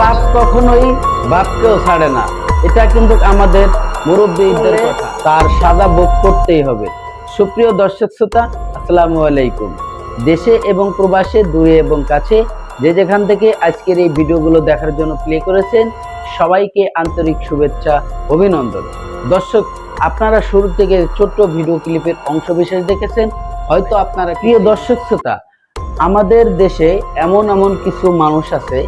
পাপ কখনোই বাপকেও ছাড়ে না। এটা কিন্তু আমাদের মুরব্বীদের কথা। তার সাদা ভোগ করতেই হবে। সুপ্রিয় দর্শক শ্রোতা আসসালামু আলাইকুম। দেশে এবং প্রবাসে দূরে এবং কাছে যে যেখান থেকে আজকের এই ভিডিওগুলো দেখার জন্য প্লে করেছেন সবাইকে আন্তরিক শুভেচ্ছা অভিনন্দন। দর্শক আপনারা শুরু থেকে ছোট্ট ভিডিও ক্লিপের অংশ বিশেষ দেখেছেন হয়তো আপনারা প্রিয় দর্শক শ্রোতা, আমাদের দেশে এমন এমন কিছু মানুষ আছে,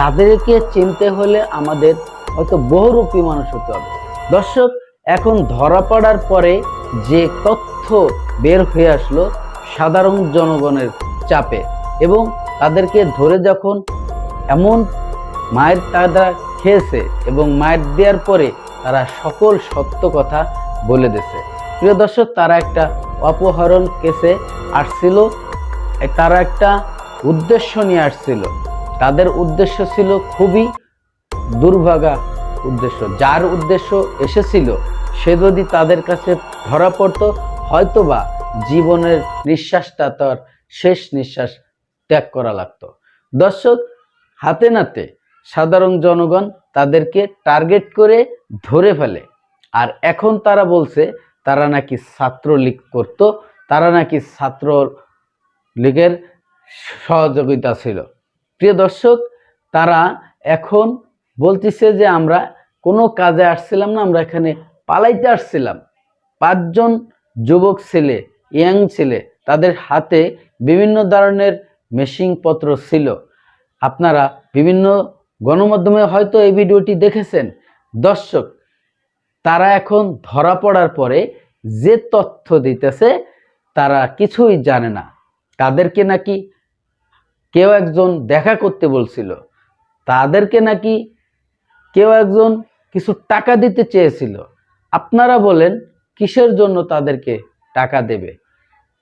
তাদেরকে চিনতে হলে আমাদের হয়তো বহুরূপী মানুষ হতে হবে। দর্শক, এখন ধরা পড়ার পরে যে তথ্য বের হয়ে আসলো সাধারণ জনগণের চাপে এবং তাদেরকে ধরে যখন এমন মায়ের তারা খেয়েছে এবং মায়ের দেওয়ার পরে তারা সকল সত্য কথা বলে দিয়েছে। প্রিয় দর্শক, তারা একটা অপহরণ কেসে আসছিল তারা একটা উদ্দেশ্য নিয়ে আসছিল। তাদের উদ্দেশ্য ছিল খুবই দুর্ভাগা উদ্দেশ্য। যার উদ্দেশ্য এসেছিল, সে যদি তাদের কাছে ধরা পড়তো, হয়তোবা জীবনের নিঃশ্বাসটা তার শেষ নিঃশ্বাস ত্যাগ করা লাগতো। দর্শক, হাতে নাতে সাধারণ জনগণ তাদেরকে টার্গেট করে ধরে ফেলে। আর এখন তারা বলছে তারা নাকি ছাত্রলীগ করত, তারা নাকি ছাত্র লীগের সহযোগিতা ছিল। প্রিয় দর্শক, তারা এখন বলতেছে যে আমরা কোনো কাজে আসছিলাম না, আমরা এখানে পালাইতে আসছিলাম। পাঁচজন যুবক ছেলে, ইয়াং ছেলে, তাদের হাতে বিভিন্ন ধরনের মেশিনপত্র ছিল। আপনারা বিভিন্ন গণমাধ্যমে হয়তো এই ভিডিওটি দেখেছেন। দর্শক তারা এখন ধরা পড়ার পরে যে তথ্য দিতেছে, তারা কিছুই জানে না। তাদেরকে নাকি কেউ একজন দেখা করতে বলছিল, তাদেরকে নাকি কেউ একজন কিছু টাকা দিতে চেয়েছিল। আপনারা বলেন, কিসের জন্য তাদেরকে টাকা দেবে?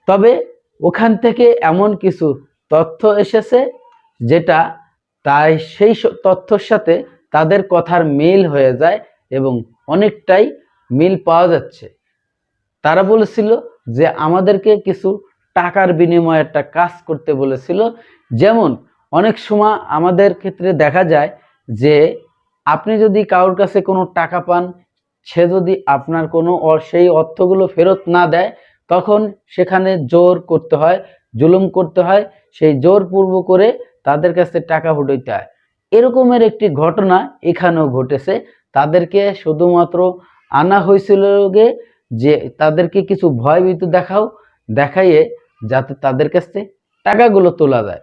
তবে ওখান থেকে এমন কিছু তথ্য এসেছে, যেটা তাই সেই তথ্যর সাথে তাদের কথার মিল হয়ে যায় এবং অনেকটাই মিল পাওয়া যাচ্ছে। তারা বলেছিল যে আমাদেরকে কিছু টাকার বিনিময়ে একটা কাজ করতে বলেছিল। যেমন, অনেক সময় আমাদের ক্ষেত্রে দেখা যায় যে আপনি যদি কারোর কাছে কোনো টাকা পান, সে যদি আপনার কোনো সেই অর্থগুলো ফেরত না দেয়, তখন সেখানে জোর করতে হয়, জুলুম করতে হয়, সেই জোর পূর্ব করে তাদের কাছে টাকা উঠাইতে হয়। এরকমের একটি ঘটনা এখানেও ঘটেছে। তাদেরকে শুধুমাত্র আনা হয়েছিল যে তাদেরকে কিছু ভয়ভীত দেখাও, দেখাইয়ে যাতে তাদের কাছে টাকাগুলো তোলা যায়।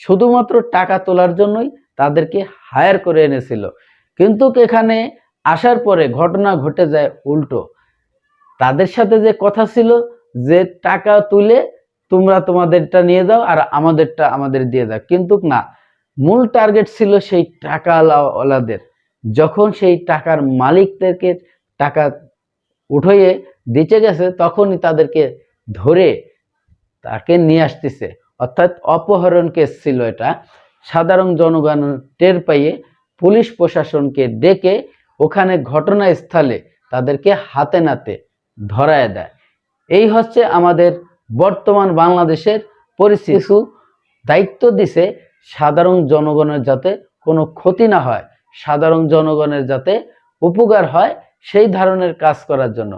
শুধুমাত্র টাকা তোলার জন্যই তাদেরকে হায়ার করে এনেছিল। কিন্তু এখানে আসার পরে ঘটনা ঘটে যায় উল্টো। তাদের সাথে যে কথা ছিল যে টাকা তুলে তোমরা তোমাদেরটা নিয়ে যাও আর আমাদেরটা আমাদের দিয়ে যাও। কিন্তু না মূল টার্গেট ছিল সেই টাকাওয়ালাদের। যখন সেই টাকার মালিকদেরকে টাকা উঠিয়ে দিতে গেছে, তখনই তাদেরকে ধরে তাকে নিয়ে আসতেছে। অর্থাৎ অপহরণ কেস ছিল এটা। সাধারণ জনগণ টের পাইয়ে পুলিশ প্রশাসনকে ডেকে ওখানে ঘটনাস্থলে তাদেরকে হাতে নাতে ধরায় দেয়। এই হচ্ছে আমাদের বর্তমান বাংলাদেশের পরিস্থিতি। দায়িত্ব দিছে সাধারণ জনগণের যাতে কোনো ক্ষতি না হয় সাধারণ জনগণের যাতে উপকার হয় সেই ধরনের কাজ করার জন্য।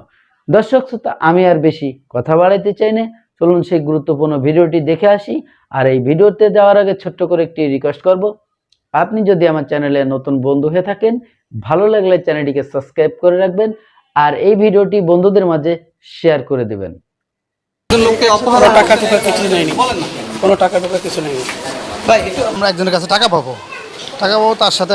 দর্শক শ্রোতা আমি আর বেশি কথা বাড়াইতে চাই না। চলুন সেই গুরুত্বপূর্ণ ভিডিওটি দেখে আসি আর এই ভিডিওতে যাওয়ার আগে ছোট্ট করে একটি রিকোয়েস্ট করব। আপনি যদি আমার চ্যানেলে নতুন বন্ধু হয়ে থাকেন ভালো লাগলে চ্যানেলটিকে সাবস্ক্রাইব করে রাখবেন আর এই ভিডিওটি বন্ধুদের মাঝে শেয়ার করে দেবেন। লোককে অপহরণ টাকা টুকা কিছু নেয়নি কোনো টাকা টুকা কিছু নেয়নি ভাই একটু আমরা একজনের কাছে টাকা পাবো। টাকা পাবো তার সাথে